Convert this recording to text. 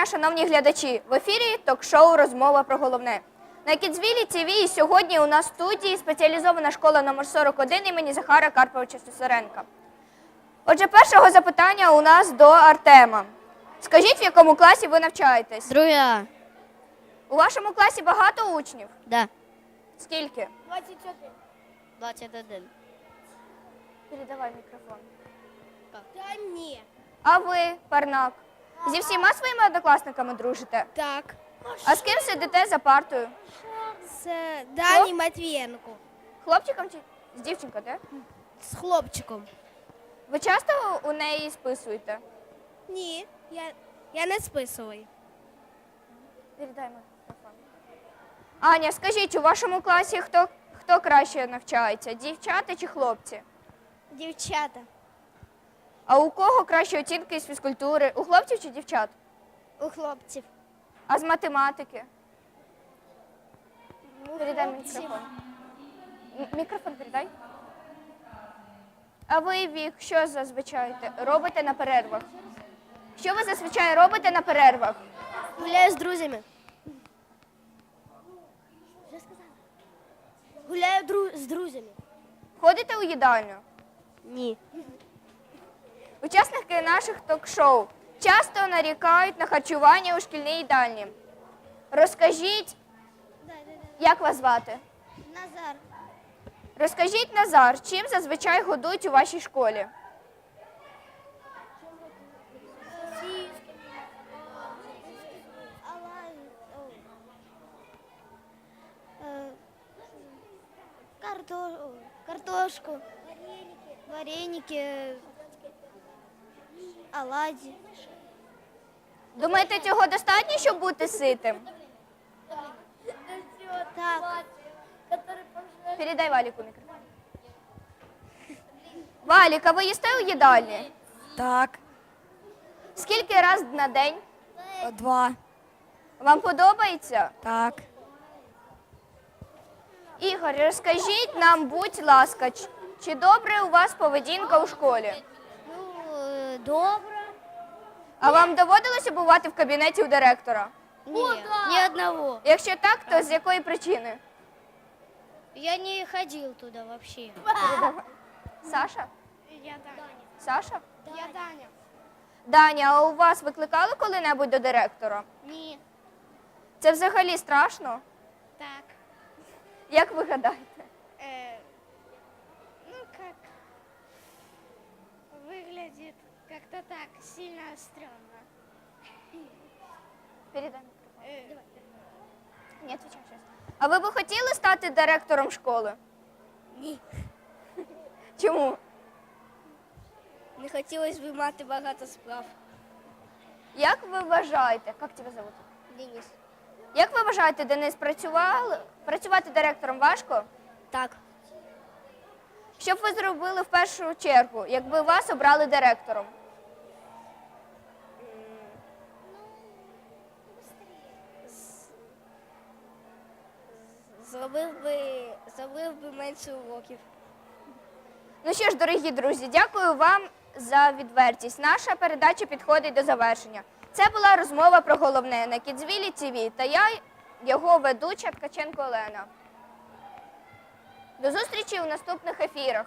дня, шановні глядачі! В ефірі ток-шоу Розмова про головне. На Кідзвілі ТВ і сьогодні у нас в студії спеціалізована школа номер 41 імені Захара Карповича Сусаренка. Отже, першого запитання у нас до Артема. Скажіть, в якому класі ви навчаєтесь? Друга. У вашому класі багато учнів? Да. Скільки? 21. Передавай мікрофон. Та ні. А ви, Парнак, зі всіма своїми однокласниками дружите? Так. А з ким сидите за партою? З Дані Матвієнко. Хлопчиком чи з дівчинкою, так? З хлопчиком. Ви часто у неї списуєте? Ні, я, я не списую. Передай мікрофон. Аня, скажіть, у вашому класі хто, хто краще навчається? Дівчата чи хлопці? Дівчата. А у кого кращі оцінки з фізкультури? У хлопців чи дівчат? У хлопців. А з математики? Передай мікрофон. М- Мікрофон передай. А ви, Вік, що зазвичай те- робите на перервах? Що ви зазвичай робите на перервах? Гуляю з друзями. Гуляю дру- з друзями. Ходите у їдальню? Ні. Учасники наших ток-шоу часто нарікають на харчування у шкільній їдальні. Розкажіть, як вас звати? Назар. Розкажіть, Назар, чим зазвичай годують у вашій школі? Картошку. Вареники. Оладьи. Думаєте, цього достатньо, щоб бути ситим? Так. Передай Валіку мікрофон. Валіка, ви їсте у їдальні? Так, Скільки раз на день? два. Вам подобається? Так. Ігор, розкажіть нам, будь ласка, ч- чи добре у вас поведінка у школі? Добре. А вам доводилося бувати в кабінеті у директора? Ні, ни одного. Якщо так, то з якої причини? Я не ходил туда вообще. Саша? Я Даня. Саша? Я Даня. Даня, а у вас викликали коли-небудь до директора? Ні. Це взагалі страшно? Так. Як ви гадаєте? Сильно стрёмно. Передай мікрофон. Э, Ні, отвечай щас. А ви би хотіли стати директором школи? Ні. Чому? Не хотілося б мати багато справ. Як ви вважаєте, як тебе зовут? Денис. Як ви вважаєте, Денис, працювали, працювати директором важко? Так. Що б ви зробили в першу чергу, якби вас обрали директором? Зробив би, зробив би менше уроків. Ну що ж, дорогі друзі, дякую вам за відвертість. Наша передача підходить до завершення. Це була розмова про головне на Кідзвілі ТВ та я, його ведуча Ткаченко Олена. До зустрічі у наступних ефірах.